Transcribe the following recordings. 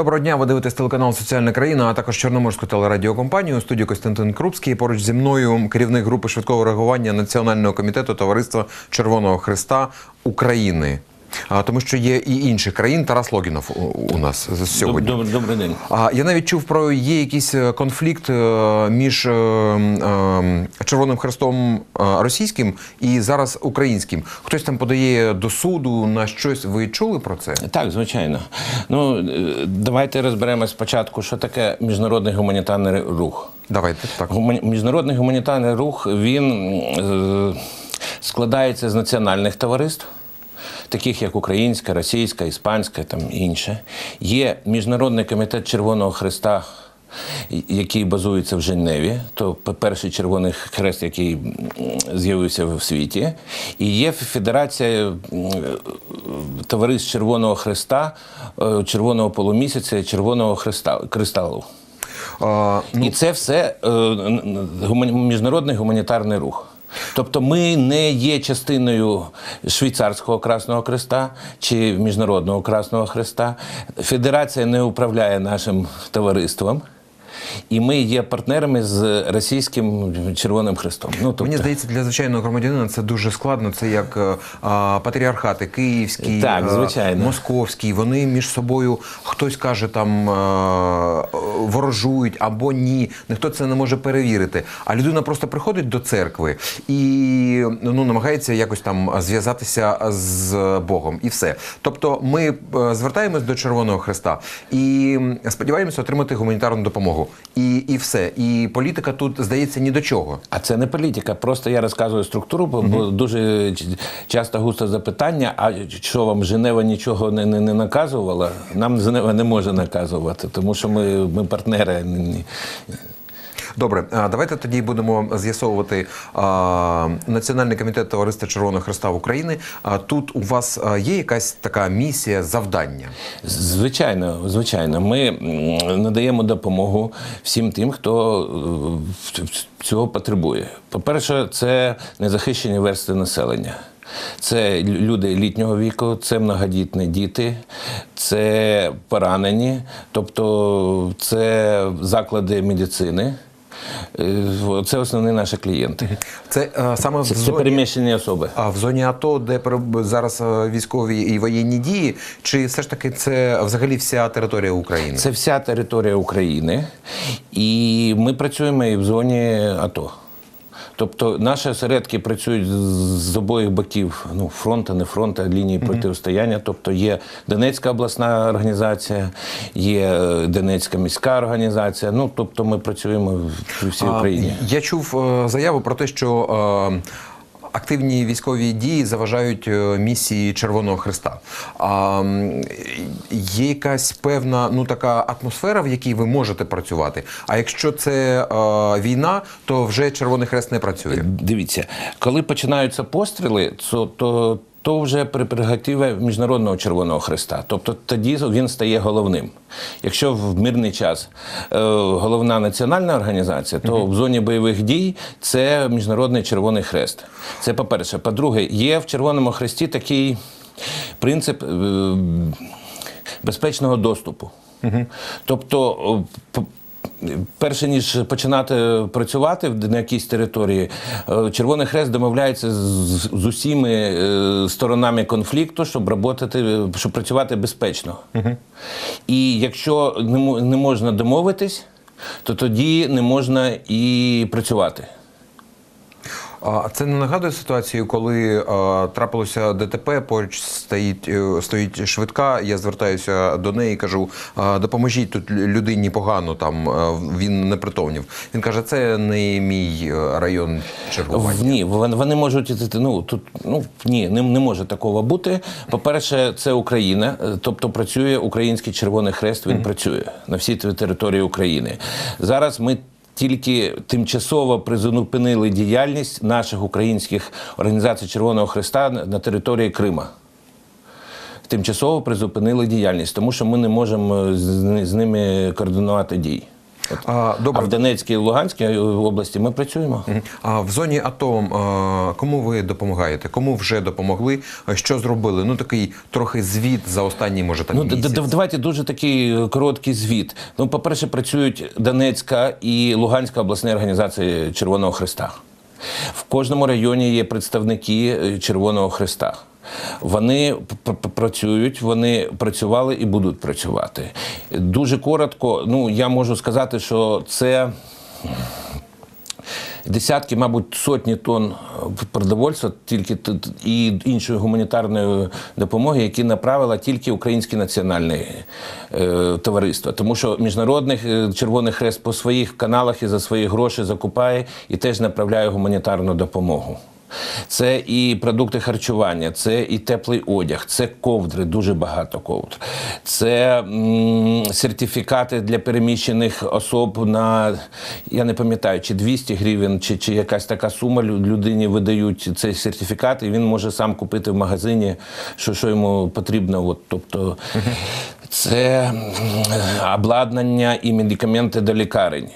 Доброго дня. Ви дивитесь телеканал Соціальна країна, а також Чорноморську телерадіокомпанію. У студії Костянтин Крупський. Поруч зі мною керівник групи швидкого реагування Національного комітету Товариства Червоного Христа України. А, тому що є і інших країн. Тарас Логінов у, у нас сьогодні. Добрий, добрий день. А я навіть чув про є якийсь е, конфлікт е, між е, е, Червоним Хрестом російським і зараз українським. Хтось там подає до суду на щось. Ви чули про це? Так, звичайно. Ну давайте розберемо спочатку, що таке міжнародний гуманітарний рух. Давайте так. Гумані- Міжнародний гуманітарний рух він е, складається з національних товариств. Таких як українська, російська, іспанська, там інше. Є Міжнародний комітет Червоного Христа, який базується в Женеві, то перший Червоний Хрест, який з'явився в світі. І є Федерація товариств Червоного Христа, е, Червоного полумісяця Червоного Христа, кристалу. А, І це все е, н- н- гумані- міжнародний гуманітарний рух. Тобто ми не є частиною швейцарського Красного Хреста чи Міжнародного Красного Хреста. Федерація не управляє нашим товариством, і ми є партнерами з російським Червоним Хрестом. Ну, тобто, Мені здається, для звичайного громадянина це дуже складно. Це як е, а, патріархати, київський, Так, е, звичайно. московський. Вони між собою хтось каже там е, ворожують або ні. Ніхто це не може перевірити. А людина просто приходить до церкви і ну намагається якось там зв'язатися з Богом, і все. Тобто, ми звертаємось до Червоного Хреста і сподіваємося отримати гуманітарну допомогу. І, і все. І політика тут здається ні до чого. А це не політика. Просто я розказую структуру, бо бо дуже часто густо запитання: а що вам Женева нічого не, не, не наказувала? Нам Женева не може наказувати, тому що ми, ми партнери. Добре, давайте тоді будемо з'ясовувати Національний комітет Товариства Червоного Христа України. Тут у вас є якась така місія, завдання? Звичайно, звичайно, ми надаємо допомогу всім тим, хто е, цього потребує. По-перше, це незахищені верстви населення. Це люди літнього віку, це многодітні діти, це поранені, тобто це заклади медицини. Е, Це основні наші клієнти. Це а, саме в зоні, це переміщені особи. А в зоні АТО, де зараз військові і воєнні дії, чи все ж таки це взагалі вся територія України? Це вся територія України, і ми працюємо і в зоні АТО. Тобто наші осередки працюють з- обох боків ну, фронту, не фронту, лінії протистояння. Тобто є Донецька обласна організація, є е, Донецька міська організація. Ну, тобто ми працюємо в всій Україні. Я чув е, заяву про те, що е, активні військові дії заважають е, місії Червоного Христа. А є якась певна ну така атмосфера, в якій ви можете працювати. А якщо це а, війна, то вже Червоний Хрест не працює. Дивіться, коли починаються постріли, то, то, то вже прерогатива Міжнародного Червоного Христа. Тобто тоді він стає головним. Якщо в мирний час е, головна національна організація, то в зоні бойових дій це Міжнародний Червоний Хрест. Це по-перше. По-друге, є в Червоному Хресті такий принцип. е, Безпечного доступу. Тобто, п- перше ніж починати працювати на якійсь території, е, Червоний Хрест домовляється з, з усіми е, сторонами конфлікту, щоб роботати, щоб працювати безпечно. І якщо не можна домовитись, то тоді не можна і працювати. А це не нагадує ситуацію, коли е, трапилося ДТП, поруч стоїть, е, стоїть швидка. Я звертаюся до неї і кажу: е, допоможіть тут людині погано. Там е, він не притомнів. Він каже, це не мій е, район чергування. Ні, вони, можуть іти, ну тут ну ні, не, не може такого бути. По-перше, це Україна, е, тобто працює Український Червоний Хрест. Він працює на всій те- території України. Зараз ми. Тільки тимчасово призупинили діяльність наших українських організацій Червоного Христа на території Крима. Тимчасово призупинили діяльність, тому що ми не можемо з, з ними координувати дії. А, добре. А в Донецькій і Луганській області ми працюємо. А в зоні АТО кому ви допомагаєте? Кому вже допомогли? Що зробили? Ну такий трохи звіт за останній, може там Ну, місяць. давайте дуже такий е, короткий звіт. Ну, по-перше, працюють Донецька і Луганська обласні організації Червоного Христа. В кожному районі є представники е, Червоного Христа. Вони працюють, вони працювали і будуть працювати. Дуже коротко, ну я можу сказати, що це десятки, мабуть, сотні тонн продовольства тільки і іншої гуманітарної допомоги, які направила тільки Українське національне е, товариство. Тому що міжнародний е, Червоний Хрест по своїх каналах і за свої гроші закупає і теж направляє гуманітарну допомогу. Це і продукти харчування, це і теплий одяг, це ковдри, дуже багато ковдр. Це м, сертифікати для переміщених особ на я не пам'ятаю, чи 200 гривень, чи, чи якась така сума лю- людині видають цей сертифікат, і він може сам купити в магазині, що, що йому потрібно. От, тобто це обладнання і медикаменти до лікарень.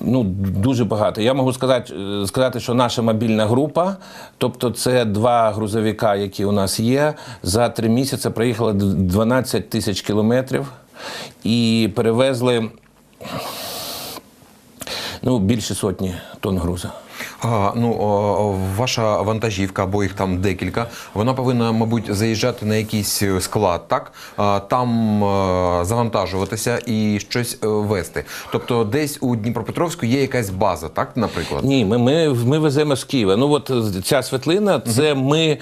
Ну, дуже багато. Я можу сказати, е, сказати, що наша мобільна група, тобто це два грузовика, які у нас є, за три місяці проїхали 12 тисяч кілометрів і перевезли ну, більше сотні тонн груза. А, ну, о, ваша вантажівка, або їх там декілька, вона повинна, мабуть, заїжджати на якийсь е, склад, так? А, там е, завантажуватися і щось е, вести. Тобто десь у Дніпропетровську є якась база, так, наприклад? Ні, ми, ми, ми веземо з Києва. Ну от ця світлина, це ми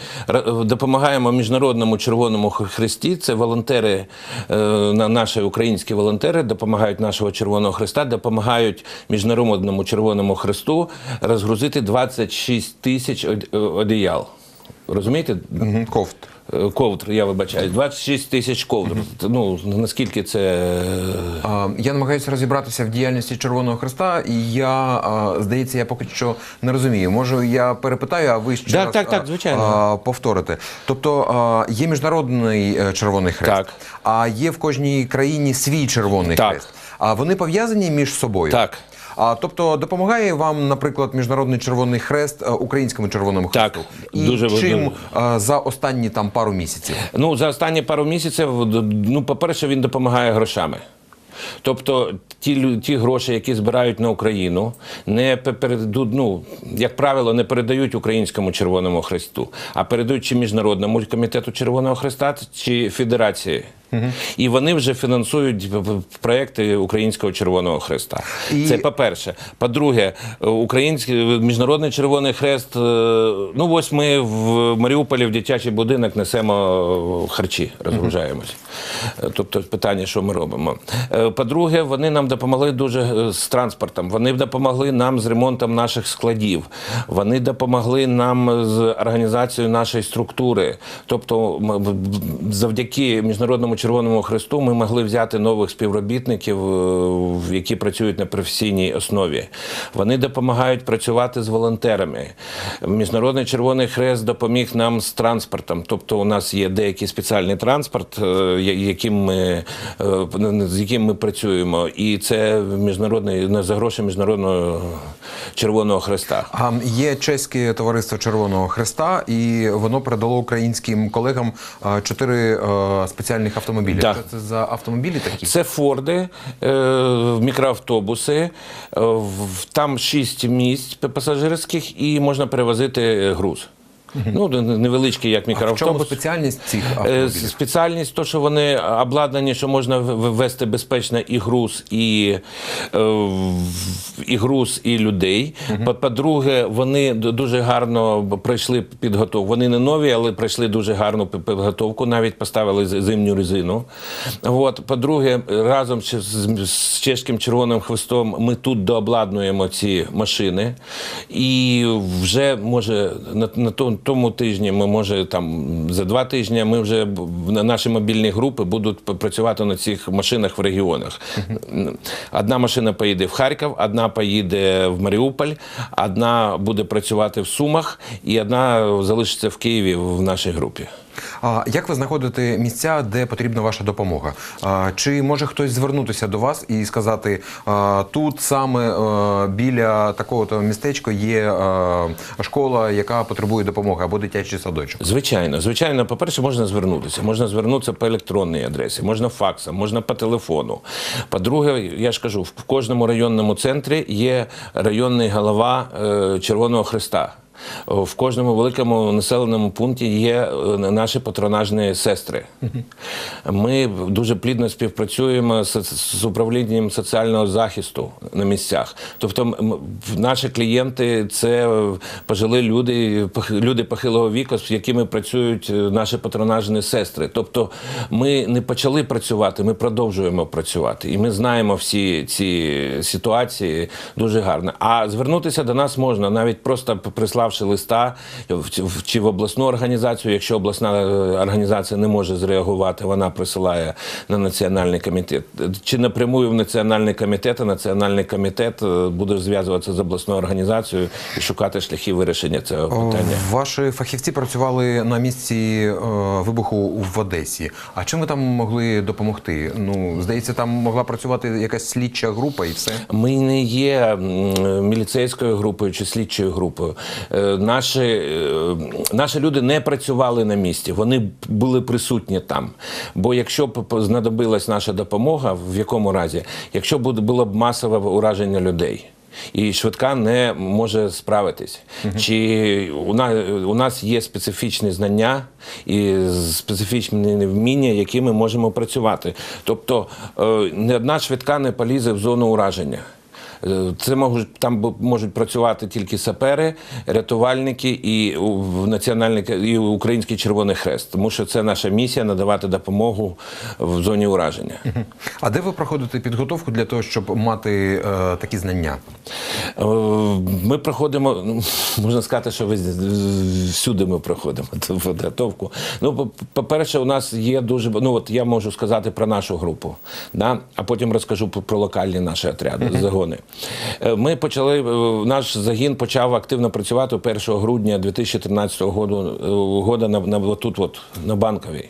допомагаємо міжнародному Червоному Хресті. Це волонтери, е, на- наші українські волонтери допомагають нашого Червоного Христа, допомагають міжнародному Червоному Христу розгрузити 26 тисяч е, одіял. Розумієте? Кофт. Е, Ковдр, я вибачаюсь, 26 тисяч ковдр. Ну наскільки це е, Я намагаюся розібратися в діяльності Червоного Христа, і я, здається, я поки що не розумію. Може, я перепитаю, а ви ще Так, раз так, так, звичайно. повторите. Тобто є міжнародний Червоний Хрест, Так. а є в кожній країні свій Червоний Так. Хрест. А вони пов'язані між собою? Так. А тобто допомагає вам, наприклад, міжнародний червоний хрест е, українському червоному Так, хресту? І дуже чим важливо. е, за останні там пару місяців? Ну, за останні пару місяців, ну, по-перше, він допомагає грошами. Тобто ті, ті гроші, які збирають на Україну, не пе- ну, як правило, не передають українському Червоному Хресту, а передають чи Міжнародному комітету Червоного Хреста, чи Федерації. І вони вже фінансують проекти Українського Червоного Хреста. І- Це по-перше. По-друге, український міжнародний Червоний Хрест. е, Ну ось ми в Маріуполі в дитячий будинок несемо харчі, розгружаємось. Е, Тобто питання, що ми робимо. Е, По-друге, вони нам допомогли дуже з транспортом. Вони допомогли нам з ремонтом наших складів. Вони допомогли нам з організацією нашої структури. Тобто, завдяки міжнародному Червоному Хресту ми могли взяти нових співробітників, е, які працюють на професійній основі. Вони допомагають працювати з волонтерами. Міжнародний Червоний Хрест допоміг нам з транспортом. Тобто, у нас є деякий спеціальний транспорт, е, яким ми, е, з яким ми працюємо. І це міжнародний за гроші міжнародного Червоного Хреста. А є чеське товариство Червоного Хреста, і воно передало українським колегам чотири спеціальних автомобілі. Да. Що це за автомобілі такі? Це Форди, е, мікроавтобуси. е, Там шість місць пасажирських і можна перевозити груз. Ну, невеличкий, як А в чому спеціальність цих Е, автомобілів? Спеціальність, то, що вони обладнані, що можна в- в- безпечно і груз, і, е, і груз, і людей. По- По-друге, вони дуже гарно пройшли підготовку. Вони не нові, але пройшли дуже гарну підготовку, навіть поставили зимню резину. От. По-друге, разом з, з чеським червоним хвостом ми тут дообладнуємо ці машини. І вже може на, на то- тому тижні ми може там за два тижні ми вже наші мобільні групи будуть працювати на цих машинах в регіонах. Одна машина поїде в Харків, одна поїде в Маріуполь, одна буде працювати в Сумах, і одна залишиться в Києві в нашій групі. А як ви знаходите місця, де потрібна ваша допомога? А, чи може хтось звернутися до вас і сказати, а, тут саме е, біля такого-то містечка є е, школа, яка потребує допомоги, або дитячий садочок? Звичайно, звичайно, по-перше, можна звернутися. Можна звернутися по електронній адресі, можна факсом, можна по телефону. По-друге, я ж кажу, в кожному районному центрі є районний голова е, Червоного Христа. В кожному великому населеному пункті є е, наші патронажні сестри. Ми дуже плідно співпрацюємо з, управлінням соціального захисту на місцях. Тобто, наші клієнти це е, пожилі люди, люди похилого віку, з якими працюють е, наші патронажні сестри. Тобто, ми не почали працювати, ми продовжуємо працювати. І ми знаємо всі ці ситуації дуже гарно. А звернутися до нас можна навіть просто приславши листа в- чи в обласну організацію. Якщо обласна е, організація не може зреагувати, вона присилає на національний комітет. Чи напрямую в національний комітет, а національний комітет е, буде зв'язуватися з обласною організацією і шукати шляхи вирішення цього питання. Ваші фахівці працювали на місці е, вибуху в Одесі. А чим ви там могли допомогти? Ну, здається, там могла працювати якась слідча група і все. Ми не є міліцейською групою чи слідчою групою. Е, Наші, е, наші люди не працювали на місці, вони були присутні там. Бо якщо б знадобилась наша допомога, в якому разі, якщо б було б масове ураження людей. І швидка не може справитись. Чи у нас, у нас є специфічні знання і специфічні вміння, які ми можемо працювати. Тобто е, не одна швидка не полізе в зону ураження. Е, Це можуть там можуть працювати тільки сапери, рятувальники і в національний і Український Червоний Хрест, тому що це наша місія надавати допомогу в зоні ураження. А де ви проходите підготовку для того, щоб мати е, такі знання? Е, Ми проходимо, ну, можна сказати, що ви всюди ми проходимо ту підготовку. Ну, по- по-перше, у нас є дуже ну от я можу сказати про нашу групу, да? а потім розкажу про, про локальні наші отряди, загони. Е, Ми почали, е, наш загін почав активно працювати 1 грудня 2013 року, года на, на тут, от, на банковій.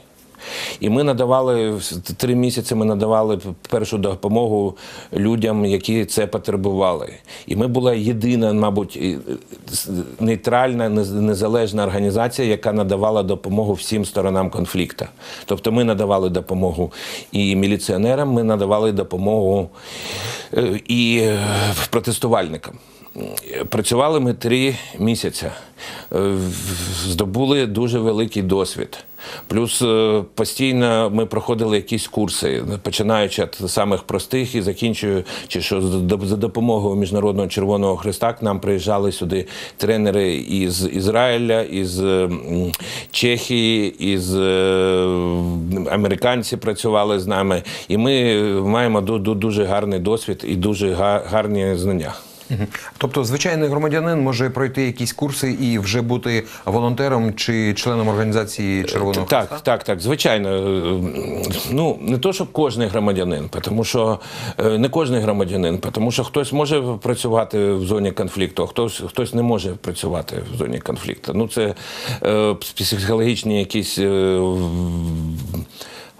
І ми надавали три місяці. Ми надавали першу допомогу людям, які це потребували. І ми була єдина, мабуть, нейтральна, незалежна організація, яка надавала допомогу всім сторонам конфлікту. Тобто, ми надавали допомогу і міліціонерам, ми надавали допомогу е, і е, протестувальникам. Працювали ми три місяці, Е, здобули дуже великий досвід. Плюс е, постійно ми проходили якісь курси, починаючи від самих простих і закінчуючи, що за допомогою Міжнародного Червоного Христа к нам приїжджали сюди тренери із Ізраїля, із Чехії, із е, американці працювали з нами. І ми маємо ду- ду- дуже гарний досвід і дуже гарні знання. Тобто, звичайний громадянин може пройти якісь курси і вже бути волонтером чи членом організації Червоного Так, так, так, звичайно. Е, Ну не то, щоб кожний громадянин, тому що е, не кожний громадянин, тому що хтось може працювати в зоні конфлікту, а хтось хтось не може працювати в зоні конфлікту. Ну це е, психологічні якісь. е,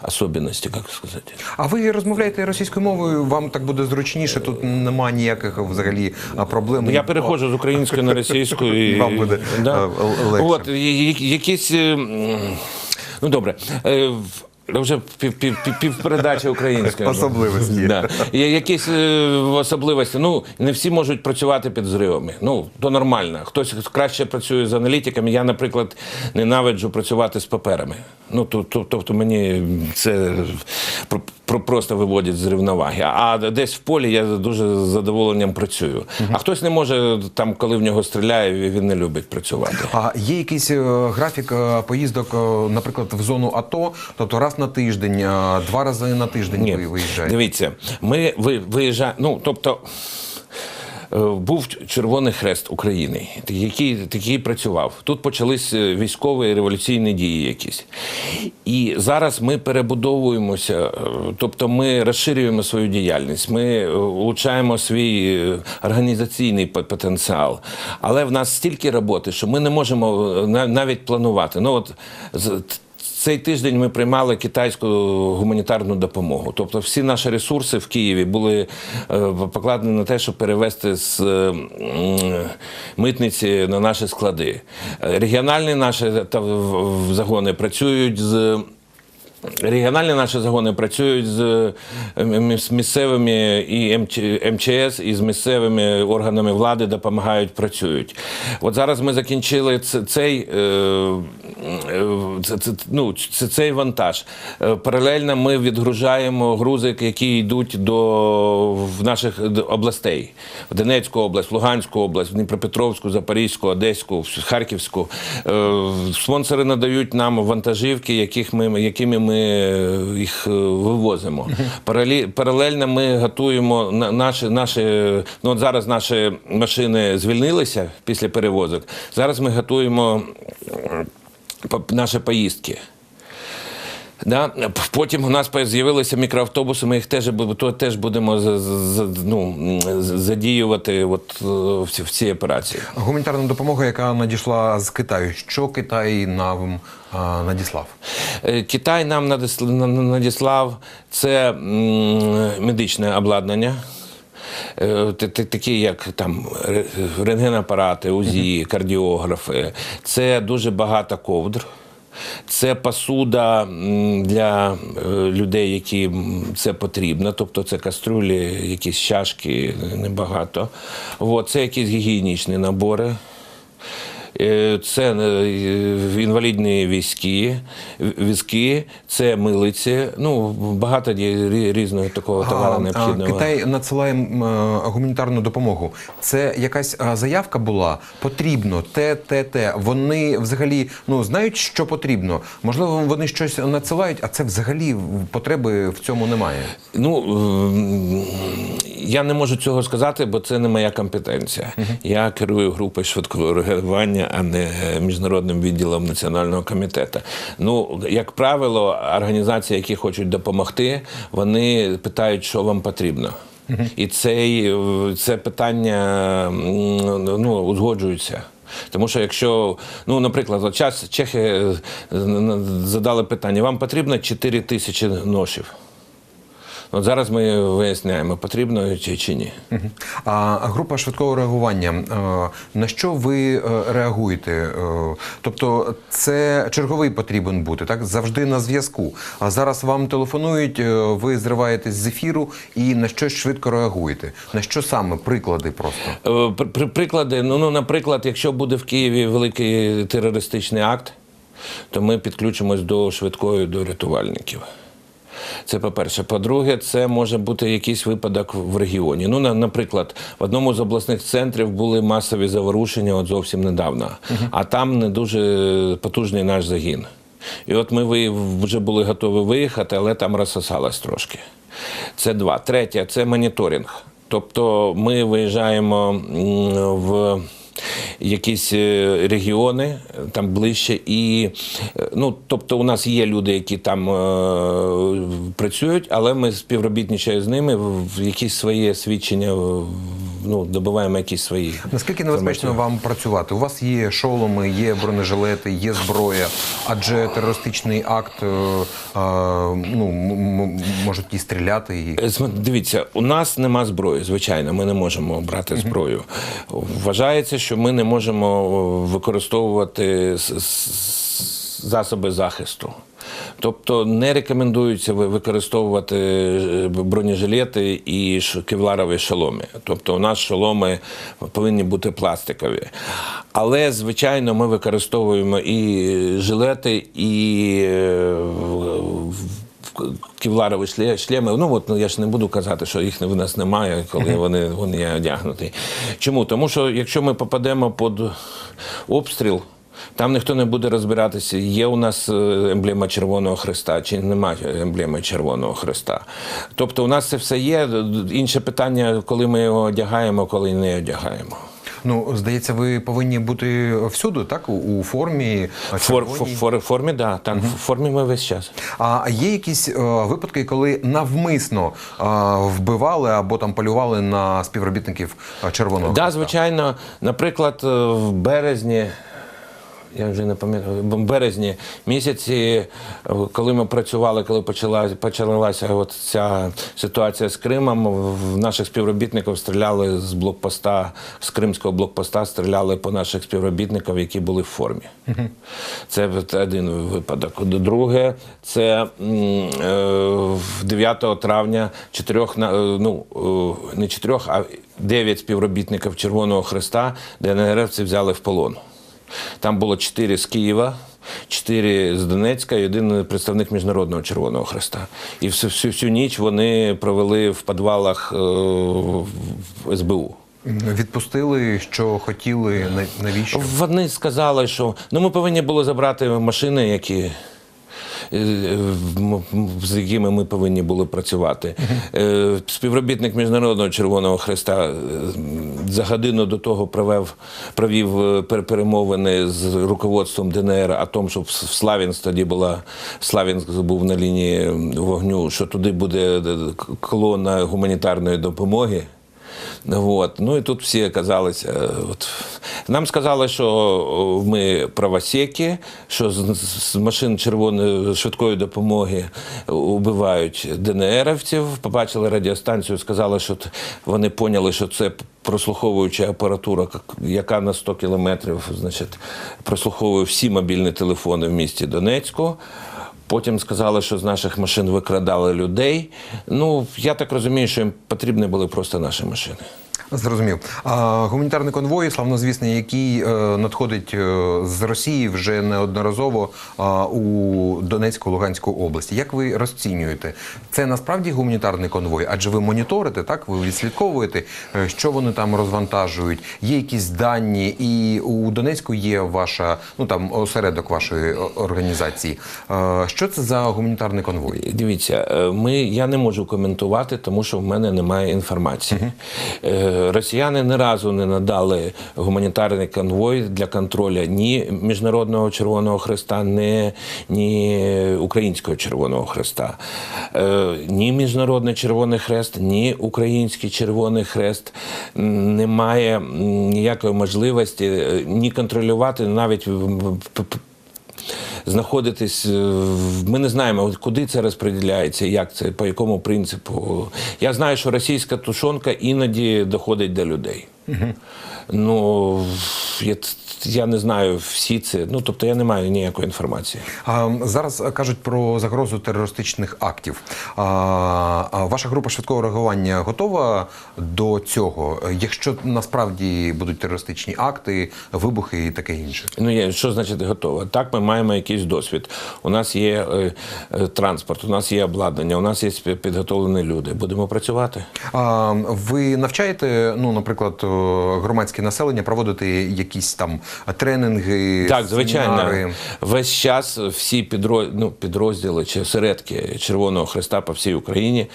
Особенності, як сказати. А ви розмовляєте російською мовою? Вам так буде зручніше? Тут нема ніяких взагалі проблем. Я переходжу з української на російську і Вам буде, да. е, легше. От якісь. е, Ну добре. Е, в- Вже пів, пів, пів, півпередачі української. Особливості. Да. Є якісь е, особливості. Ну, не всі можуть працювати під зривами. Ну, то нормально. Хтось краще працює з аналітиками. Я, наприклад, ненавиджу працювати з паперами. Ну, то- то- тобто мені це про- про- просто виводять з рівноваги. А десь в полі я дуже з задоволенням працюю. А хтось не може, там, коли в нього стріляє, він не любить працювати. А є якийсь е, графік е, поїздок, е, наприклад, в зону АТО, тобто раз на тиждень, два рази на тиждень Ні, ви виїжджаєте? дивіться, ми ви, виїжджаємо. Ну, тобто. Е, Був Червоний Хрест України, який, який працював. Тут почались е, військові революційні дії якісь. І зараз ми перебудовуємося, е, тобто ми розширюємо свою діяльність, ми улучшаємо свій організаційний потенціал. Але в нас стільки роботи, що ми не можемо навіть планувати. Ну, от, цей тиждень ми приймали китайську гуманітарну допомогу. Тобто всі наші ресурси в Києві були е, покладені на те, щоб перевести з е, митниці на наші склади. Регіональні наші загони працюють з. Регіональні наші загони працюють з е, місцевими і МЧ МЧС, і з місцевими органами влади допомагають, працюють. От зараз ми закінчили цей, це, це, ну, це, цей вантаж. Е, Паралельно ми відгружаємо грузи, які йдуть до в наших областей: в Донецьку область, в Луганську область, в Дніпропетровську, Запорізьку, Одеську, Харківську. Е, Спонсори надають нам вантажівки, яких ми, якими ми е, їх е, вивозимо. Паралельно ми готуємо наші, наші, ну от зараз наші машини звільнилися після перевозок. Зараз ми готуємо е, наші поїздки. Да? Потім у нас з'явилися мікроавтобуси, ми їх теж, то теж будемо з- з- з- ну, задіювати от, е, в ці- в цій операції. Гуманітарна допомога, яка надійшла з Китаю. Що Китай нам а, надіслав? Е, Китай нам надіс- на- на- надіслав це медичне обладнання. Е, Такі, як там рентгенапарати, УЗІ, кардіографи. Це дуже багато ковдр. Це посуда для е, людей, які це потрібно. Тобто це каструлі, якісь чашки, небагато. От, це якісь гігієнічні набори. Е, Це е, інвалідні військи, візки, це милиці. Ну, багато різного такого товару А, необхідного. Китай надсилає е, гуманітарну допомогу. Це якась заявка була? Потрібно те, те, те. Вони взагалі ну знають, що потрібно. Можливо, вони щось надсилають, а це взагалі потреби в цьому немає. Ну ем, я не можу цього сказати, бо це не моя компетенція. Я керую групою швидкого реагування, а не міжнародним відділом національного комітету. Ну, як правило, організації, які хочуть допомогти, вони питають, що вам потрібно. І цей, е, це питання ну, узгоджується. Тому що якщо, ну, наприклад, от час чехи е, задали питання: вам потрібно 4 тисячі ношів. От зараз ми виясняємо, потрібно чи, чи ні. А група швидкого реагування. е, На що ви е, реагуєте? Е, Тобто, це черговий потрібен бути, так завжди на зв'язку. А зараз вам телефонують, ви зриваєтесь з ефіру і на щось швидко реагуєте. На що саме приклади просто? При- Приклади, ну, ну, наприклад, якщо буде в Києві великий терористичний акт, то ми підключимось до швидкої до рятувальників. Це по-перше. По-друге, це може бути якийсь випадок в регіоні. Ну, на- наприклад, в одному з обласних центрів були масові заворушення от зовсім недавно, а там не дуже потужний наш загін. І от ми вже були готові виїхати, але там розсосалось трошки. Це два. Третє це моніторинг. Тобто ми виїжджаємо в якісь е, регіони там ближче, і е, ну, тобто, у нас є люди, які там е, працюють, але ми співробітничаємо з ними в якісь свої свідчення, ну, добуваємо якісь свої. Наскільки небезпечно вам працювати? У вас є шоломи, є бронежилети, є зброя, адже терористичний акт е, е, ну, можуть і стріляти. І... Е, Дивіться, у нас нема зброї, звичайно, ми не можемо брати зброю. Вважається, що ми не можемо використовувати засоби захисту. Тобто не рекомендується використовувати е, бронежилети і кевларові шоломи. Тобто у нас шоломи повинні бути пластикові. Але, звичайно, ми використовуємо і жилети, і е, кевларові шлеми. Ну от ну, я ж не буду казати, що їх в нас немає, коли вони, вони є одягнуті. Чому? Тому що якщо ми попадемо під обстріл. Там ніхто не буде розбиратися, є у нас е, емблема Червоного Христа чи немає емблеми Червоного Христа. Тобто у нас це все є. Інше питання, коли ми його одягаємо, коли не одягаємо. Ну, здається, ви повинні бути всюди, так? У, формі. Фор, фор, формі, да, так, в формі ми весь час. А є якісь е, випадки, коли навмисно е, вбивали або там полювали на співробітників е, Червоного Да, звичайно, наприклад, е, в березні я вже не пам'ятаю, в березні місяці, е, коли ми працювали, коли почала, почалася от ця ситуація з Кримом, в наших співробітників стріляли з блокпоста, з кримського блокпоста стріляли по наших співробітників, які були в формі. Це один випадок. Друге, це м, е, в 9 травня чотирьох е, ну не чотирьох, а дев'ять співробітників Червоного Христа ДНРівці взяли в полон. Там було чотири з Києва, чотири з Донецька і один представник Міжнародного Червоного Хреста. І всю, всю, всю ніч вони провели в підвалах е, в СБУ. Відпустили, що хотіли, навіщо? Вони сказали, що ну ми повинні були забрати машини, які. Е, З якими ми повинні були працювати. Е, Співробітник Міжнародного Червоного Христа е, за годину до того провів, провів перемовини з руководством ДНР о тому, щоб в Славянськ тоді була Славянськ був на лінії вогню, що туди буде колона гуманітарної допомоги. От. Ну і тут всі оказалися. е, От. Нам сказали, що ми правосеки, що з машин червоної швидкої допомоги убивають ДНРівців. Побачили радіостанцію, сказали, що вони поняли, що це прослуховуюча апаратура, яка на 100 кілометрів значить, прослуховує всі мобільні телефони в місті Донецьку. Потім сказали, що з наших машин викрадали людей. Ну, я так розумію, що їм потрібні були просто наші машини. Зрозумів. А гуманітарний конвой, славнозвісний, який е, надходить е, з Росії вже неодноразово у Донецьку, Луганську області. Як ви розцінюєте? Це насправді гуманітарний конвой? Адже ви моніторите, так? Ви відслідковуєте, е, що вони там розвантажують. Є якісь дані, і у Донецьку є ваша, ну там осередок вашої організації. Е, Що це за гуманітарний конвой? Дивіться, ми, я не можу коментувати, тому що в мене немає інформації. Е, Росіяни ні разу не надали гуманітарний конвой для контролю ні Міжнародного Червоного Христа, ні, ні Українського Червоного Христа. Е, Ні Міжнародний Червоний Хрест, ні Український Червоний Хрест не має ніякої можливості е, ні контролювати навіть знаходитись. е, Ми не знаємо, куди це розподіляється, як це, по якому принципу. Я знаю, що російська тушонка іноді доходить до людей. Ну я, я не знаю всі це. Ну тобто я не маю ніякої інформації. А, Зараз е, кажуть про загрозу терористичних актів. А, Ваша група швидкого реагування готова до цього, якщо насправді будуть терористичні акти, вибухи і таке інше? Ну, є, що значить готово? Так, ми маємо якийсь досвід. У нас є е, е, транспорт, у нас є обладнання, у нас є підготовлені люди. Будемо працювати. А, Ви навчаєте, ну, наприклад, громадське населення проводити якісь там тренінги, Так, звичайно, семінари? весь час всі підро... ну, підрозділи чи осередки Червоного Христа по всій Україні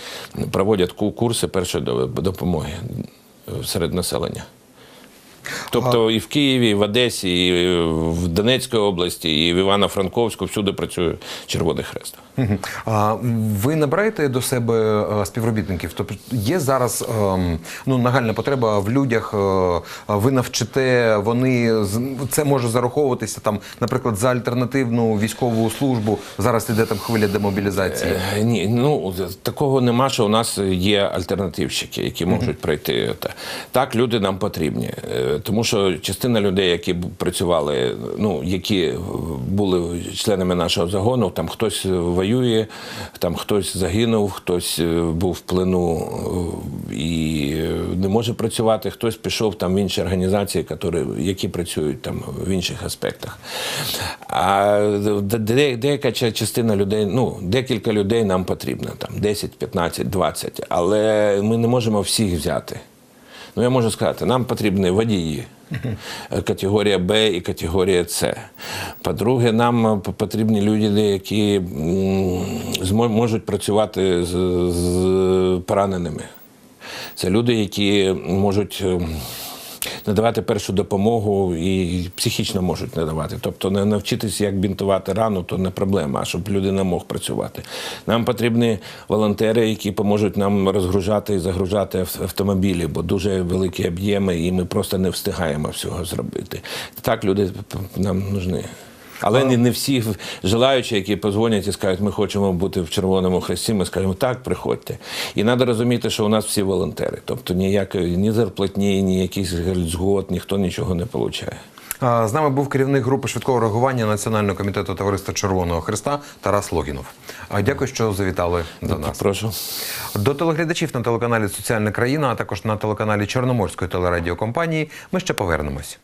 проводять курси першої допомоги е, серед населення. Тобто і в Києві, і в Одесі, і в Донецькій області, і в Івано-Франковську всюди працює Червоний Хрест. А ви набираєте до себе е, співробітників? Тобто є зараз ем, ну, нагальна потреба в людях. е, Ви навчите, вони це може зараховуватися там, наприклад, за альтернативну військову службу. Зараз іде там хвиля демобілізації. Е, Ні, ну такого нема, що у нас є альтернативщики, які можуть пройти. Та- Так, люди нам потрібні. Тому що частина людей, які працювали, ну які були членами нашого загону, там хтось воює, там хтось загинув, хтось е, був в плену е, і е, не може працювати, хтось пішов там в інші організації, які, працюють там в інших аспектах. А де- де- деяка частина людей, ну, декілька людей нам потрібно, там 10, 15, 20, але ми не можемо всіх взяти. Ну, я можу сказати, нам потрібні водії. Категорія Б і категорія С. По-друге, нам потрібні люди, які можуть працювати з пораненими. Це люди, які можуть. Надавати першу допомогу і психічно можуть надавати. Тобто не навчитися, як бінтувати рану, то не проблема, а щоб людина мог працювати. Нам потрібні волонтери, які поможуть нам розгружати і загружати ав- автомобілі, бо дуже великі об'єми, і ми просто не встигаємо всього зробити. Так люди нам нужні. Але не, не всі желаючі, які позвонять і скажуть, ми хочемо бути в Червоному Хресті, ми скажемо, так, приходьте. І треба розуміти, що у нас всі волонтери. Тобто ніякої ні зарплатні, ні якихось згод, ніхто нічого не отримує. З нами був керівник групи швидкого реагування Національного комітету Товариства Червоного Христа Тарас Логінов. Дякую, що завітали до нас. Прошу. До телеглядачів на телеканалі Соціальна країна, а також на телеканалі Чорноморської телерадіокомпанії. Ми ще повернемось.